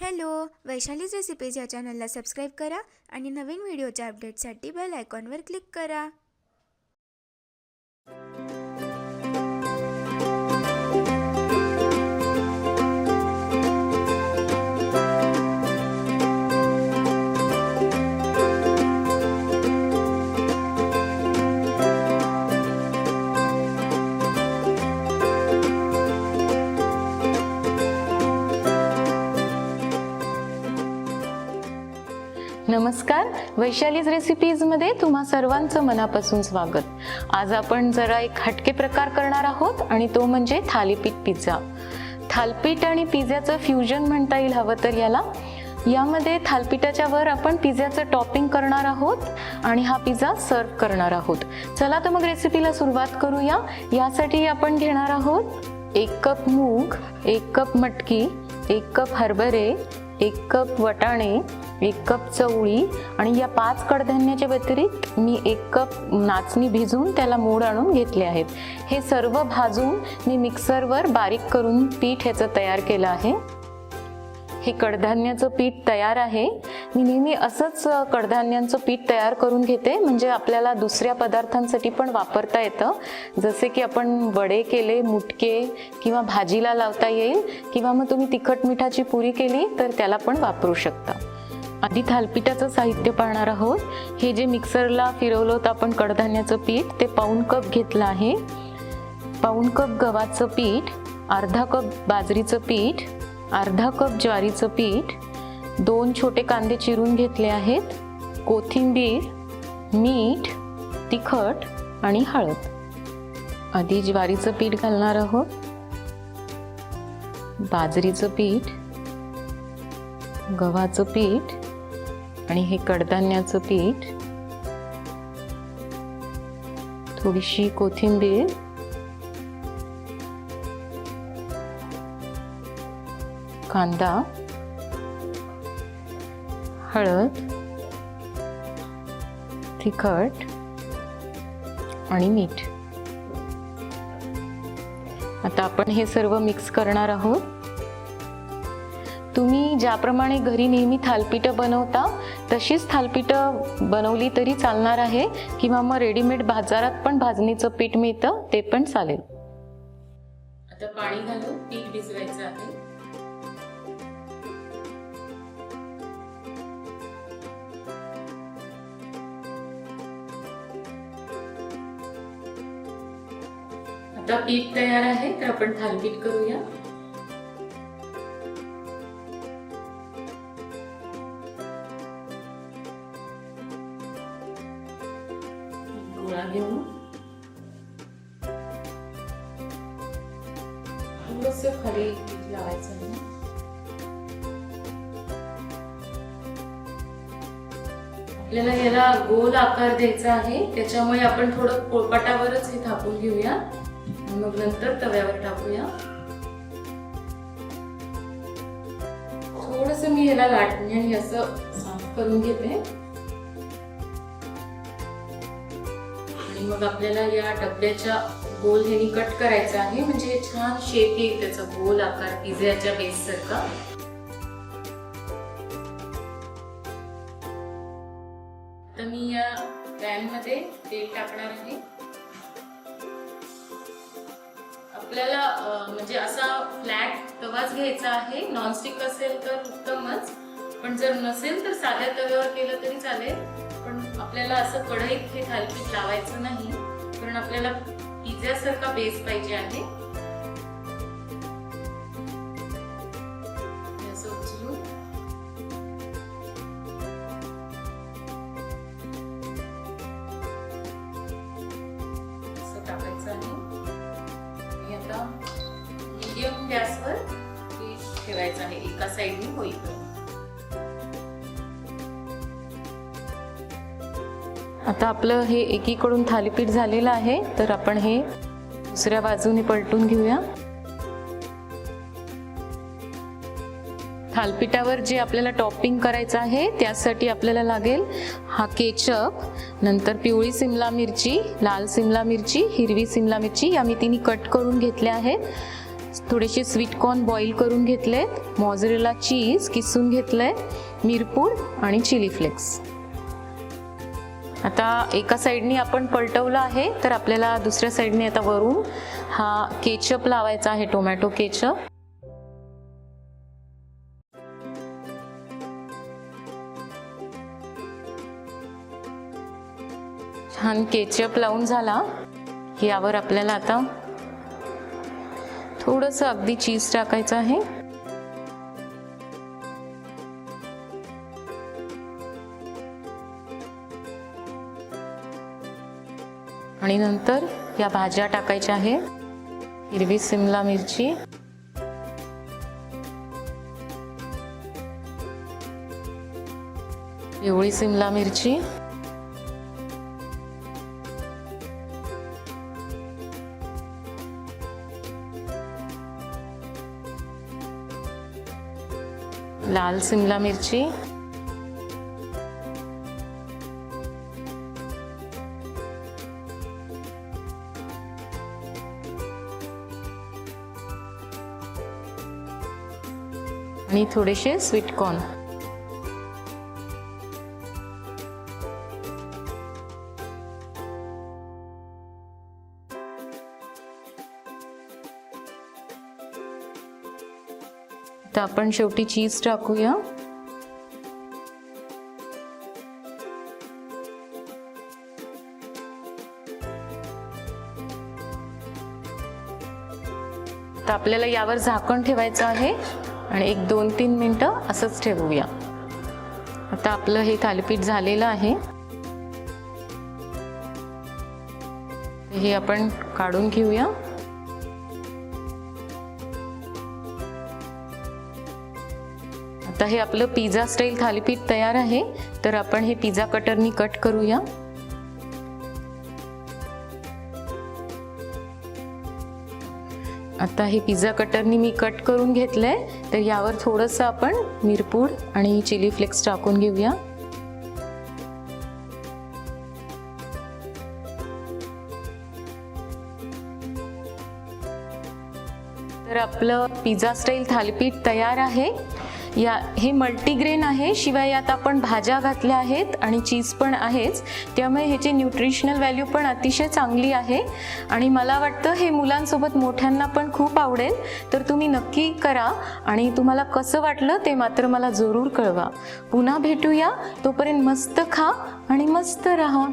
Hello Vaishali's recipes या चॅनलला subscribe करा आणि नवीन व्हिडिओच्या अपडेटसाठी बेल आयकॉनवर क्लिक करा. नमस्कार. वैशालीज रेसिपीजमध्ये तुम्हा सर्वांचं मनापासून स्वागत. आज आपण जरा एक हटके प्रकार करणार आहोत आणि तो म्हणजे थालीपीठ पिझ्झा. थालपीठ आणि पिझ्झ्याचं फ्युजन म्हणता येईल हवं तर याला. यामध्ये थालपिठाच्या वर आपण पिझ्झ्याचं टॉपिंग करणार आहोत आणि हा पिझ्झा सर्व करणार आहोत. चला तर मग रेसिपीला सुरुवात करूया. यासाठी आपण घेणार आहोत एक कप मूग एक कप मटकी एक कप हरभरे एक कप वटाणे एक कप चवळी आणि या पाच कडधान्याच्या व्यतिरिक्त मी एक कप नाचणी भिजवून त्याला मोड आणून घेतले आहेत. हे सर्व भाजून मी मिक्सरवर बारीक करून पीठ ह्याचं तयार केलं आहे. हे कडधान्याचं पीठ तयार आहे. मी नेहमी असंच कडधान्यांचं पीठ तयार करून घेते. म्हणजे आपल्याला दुसऱ्या पदार्थांसाठी पण वापरता येतं. जसे की आपण वडे केले मुटके किंवा भाजीला लावता येईल किंवा मग तुम्ही तिखट मिठाची पुरी केली तर त्याला पण वापरू शकता. आधी थालपिठाचं साहित्य पाहणार आहोत. हे जे मिक्सरला फिरवलं होतं आपण कडधान्याचं पीठ ते पाऊण कप घेतलं आहे. पाऊण कप गव्हाचं पीठ अर्धा कप बाजरीचं पीठ अर्धा कप ज्वारीचं पीठ दोन छोटे कांदे चिरून घेतले आहेत. कोथिंबीर मीठ तिखट आणि हळद. आधी ज्वारीचं पीठ घालणार आहोत. बाजरीचं पीठ गव्हाचं पीठ आणि हे कडधान्याचं पीठ थोडीशी कोथिंबीर कांदा हळद तिखट आणि मीठ. आता आपण हे सर्व मिक्स करणार आहोत. तुम्ही ज्याप्रमाणे घरी नेहमी थालपीठं बनवता तशीच थालपीठं बनवली तरी चालणार आहे. किंवा मग रेडीमेड बाजारात पण भाजणीचं पीठ मिळतं ते पण चालेल. आता पाणी घालून पीठ भिजवायचं आहे. आता पीठ तयार आहे तर आपण थालपीठ करूया. गोळा घेऊन. थोडस खाली लावायचं आहे. आपल्याला याला गोल आकार द्यायचा आहे. त्याच्यामुळे आपण थोडं पोळपाटावरच हे थापून घेऊया. मग नंतर तव्यावर टाकूया. थोडस मी ह्याला आणि असं साफ करून घेते. मग आपल्याला या डब्याच्या गोल ह्यानी कट करायचा आहे. म्हणजे छान शेप येईल त्याचा गोल आकार पिझ्याच्या बेस सारखा. तर मी या पॅनमध्ये तेल टाकणार आहे. आपल्याला म्हणजे असा फ्लॅट तवाच घ्यायचा आहे. नॉनस्टिक असेल तर उत्तमच. पण जर नसेल तर साध्या तव्यावर केलं तरी चालेल. पण आपल्याला असं कढईत हे थालपीठ लावायचं नाही कारण आपल्याला पिझ्यासारखा बेस पाहिजे आहे. असं टाकायचं आहे. आता मीडियम गॅसवर ठेवायचं आहे एका साईडने होईपर्यंत. आता आपलं हे एकीकडून थालीपीठ झालेलं आहे तर आपण हे दुसऱ्या बाजूने पलटून घेऊया. थालपिठावर जे आपल्याला टॉपिंग करायचं आहे त्यासाठी आपल्याला लागेल हा केचप नंतर पिवळी सिमला मिरची लाल सिमला मिरची हिरवी सिमला मिरची या मी तिन्ही कट करून घेतल्या आहेत. थोडेसे स्वीट कॉर्न बॉईल करून घेतलेत मॉझरेला चीज किसून घेतलं आहे मिरपूड आणि चिली फ्लेक्स आता एका साईडनी आपण पलटवलं आहे तर आपल्याला दुसऱ्या साईडने आता वरून हा केचप लावायचा आहे टोमॅटो केचप. छान केचप लावून झाला. यावर आपल्याला आता थोडंसं अगदी चीज टाकायचं आहे. आणि नंतर या भाज्या टाकायच्या आहे. हिरवी सिमला मिरची. पिवळी सिमला मिरची. लाल सिमला मिरची. आणि थोडेसे स्वीट कॉर्न तर आपण शेवटी चीज टाकूया. तर आपल्याला यावर झाकण ठेवायचं आहे. आणि एक दोन तीन मिनटं असंच ठेवूया. आता आपलं हे थालीपीठ झालेलं आहे. हे आपण काढून घेऊया. आता हे आपलं पिझ्झा स्टाईल थालीपीठ तयार आहे. तर आपण हे पिझ्झा कटरनी कट करूया. आता हे पिझ्झा कटरनी मी कट करून घेतलं आहे तर यावर थोडंसं आपण मिरपूड आणि चिली फ्लेक्स टाकून घेऊया. तर आपलं पिझ्झा स्टाईल थालीपीठ तयार आहे. या हे मल्टीग्रेन आहे शिवाय यात आपण भाज्या घातल्या आहेत आणि चीज पण आहेच. त्यामुळे ह्याची न्यूट्रिशनल व्हॅल्यू पण अतिशय चांगली आहे. आणि मला वाटतं हे मुलांसोबत मोठ्यांना पण खूप आवडेल. तर तुम्ही नक्की करा आणि तुम्हाला कसं वाटलं ते मात्र मला जरूर कळवा. पुन्हा भेटूया. तोपर्यंत मस्त खा आणि मस्त राहा.